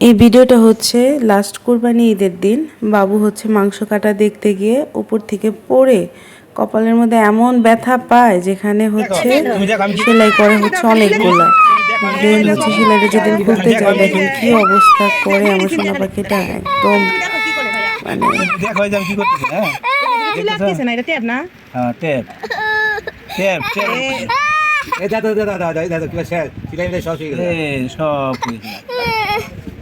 এই ভিডিওটা হচ্ছে লাস্ট কোরবানি ঈদের দিন। বাবু হচ্ছে মাংস কাটা দেখতে গিয়ে উপর থেকে পড়ে কপালের মধ্যে এমন ব্যথা পায় যেখানে হচ্ছে সেলাই করে হচ্ছে অনেকগুলা। দেন হচ্ছে সেলাইটা যেদিন খুলতে যায় দেখেন কি অবস্থা করে আমার সোনা পাখিটা একদম মানে হ্যাঁ? হ্যাঁ সব